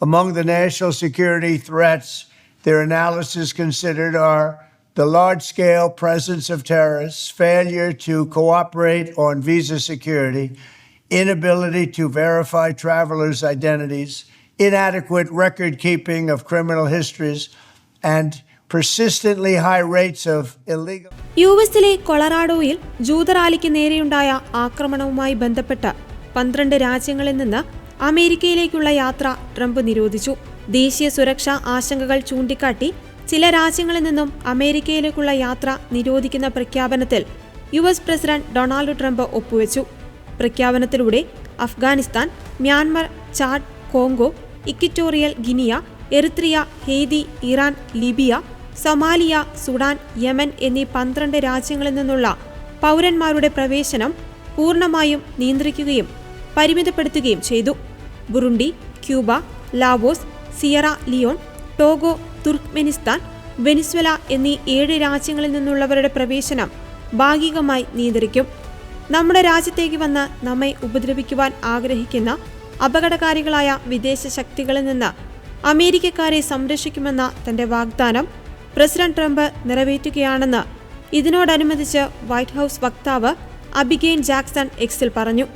Among the national security threats their analysis considered are the large scale presence of terrorists, failure to cooperate on visa security, inability to verify travelers' identities, inadequate record keeping of criminal histories, and persistently high rates of illegal. U കൊളറാഡോയിൽ ജൂതറാലിക്ക് നേരെയുണ്ടായ ആക്രമണവുമായി ബന്ധപ്പെട്ട് പന്ത്രണ്ട് രാജ്യങ്ങളിൽ നിന്ന് അമേരിക്കയിലേക്കുള്ള യാത്ര Trump നിരോധിച്ചു. ദേശീയ സുരക്ഷാ ആശങ്കകൾ ചൂണ്ടിക്കാട്ടി ചില രാജ്യങ്ങളിൽ നിന്നും അമേരിക്കയിലേക്കുള്ള യാത്ര നിരോധിക്കുന്ന പ്രഖ്യാപനത്തിൽ U S president Donald Trump ഒപ്പുവെച്ചു. പ്രഖ്യാപനത്തിലൂടെ Afghanistan Myanmar Chad Congo Equatorial Guinea Eritrea Haiti Iran Libya Somalia Sudan Yemen എന്നീ പന്ത്രണ്ട് രാജ്യങ്ങളിൽ നിന്നുള്ള പൗരന്മാരുടെ പ്രവേശനം പൂർണമായും നിയന്ത്രിക്കുകയും പരിമിതപ്പെടുത്തുകയും ചെയ്തു. Burundi Cuba Laos Sierra Leone Togo Turkmenistan Venezuela എന്നീ ഏഴ് രാജ്യങ്ങളിൽ നിന്നുള്ളവരുടെ പ്രവേശനം ഭാഗികമായി നിയന്ത്രിക്കും. നമ്മുടെ രാജ്യത്തേക്ക് വന്ന് നമ്മെ ഉപദ്രവിക്കുവാൻ ആഗ്രഹിക്കുന്ന അപകടകാരികളായ വിദേശ ശക്തികളിൽ നിന്ന് അമേരിക്കക്കാരെ സംരക്ഷിക്കുമെന്ന തന്റെ വാഗ്ദാനം പ്രസിഡന്റ് ട്രംപ് നിറവേറ്റുകയാണെന്ന് ഇതിനോടനുബന്ധിച്ച് വൈറ്റ് ഹൗസ് വക്താവ് അബിഗെയിൻ ജാക്സൺ എക്സിൽ പറഞ്ഞു.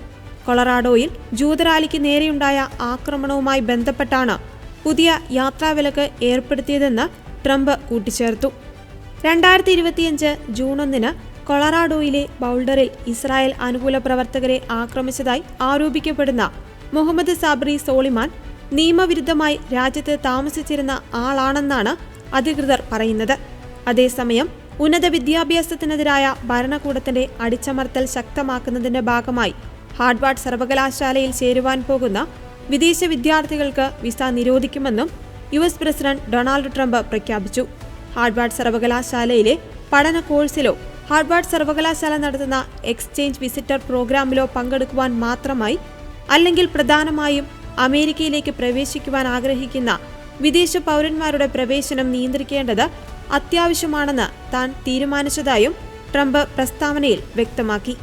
കൊളറാഡോയിൽ ജൂതറാലിക്ക് നേരെയുണ്ടായ ആക്രമണവുമായി ബന്ധപ്പെട്ടാണ് പുതിയ യാത്രാവിലക്ക് ഏർപ്പെടുത്തിയതെന്ന് ട്രംപ് കൂട്ടിച്ചേർത്തു. രണ്ടായിരത്തി ഇരുപത്തിയഞ്ച് ജൂൺ ഒന്നിന് കൊളറാഡോയിലെ ബൗൾഡറിൽ ഇസ്രായേൽ അനുകൂല പ്രവർത്തകരെ ആക്രമിച്ചതായി ആരോപിക്കപ്പെടുന്ന മുഹമ്മദ് സാബ്രി സോളിമാൻ നിയമവിരുദ്ധമായി രാജ്യത്ത് താമസിച്ചിരുന്ന ആളാണെന്നാണ് അധികൃതർ പറയുന്നത്. അതേസമയം ഉന്നത വിദ്യാഭ്യാസത്തിനെതിരായ ഭരണകൂടത്തിന്റെ അടിച്ചമർത്തൽ ശക്തമാക്കുന്നതിന്റെ ഭാഗമായി ഹാർഡ്വാർഡ് സർവകലാശാലയിൽ ചേരുവാൻ പോകുന്ന വിദേശ വിദ്യാർത്ഥികൾക്ക് visa നിരോധിക്കുമെന്നും U S president Donald Trump പ്രഖ്യാപിച്ചു. ഹാർഡ്വാർഡ് സർവകലാശാലയിലെ പഠന കോഴ്സിലോ ഹാർഡ്വാർഡ് സർവകലാശാല നടത്തുന്ന എക്സ്ചേഞ്ച് വിസിറ്റർ പ്രോഗ്രാമിലോ പങ്കെടുക്കുവാൻ മാത്രമായി അല്ലെങ്കിൽ പ്രധാനമായും അമേരിക്കയിലേക്ക് പ്രവേശിക്കുവാൻ ആഗ്രഹിക്കുന്ന വിദേശ പൗരന്മാരുടെ പ്രവേശനം നിയന്ത്രിക്കേണ്ടത് അത്യാവശ്യമാണെന്ന് താൻ തീരുമാനിച്ചതായും ട്രംപ് പ്രസ്താവനയിൽ വ്യക്തമാക്കി.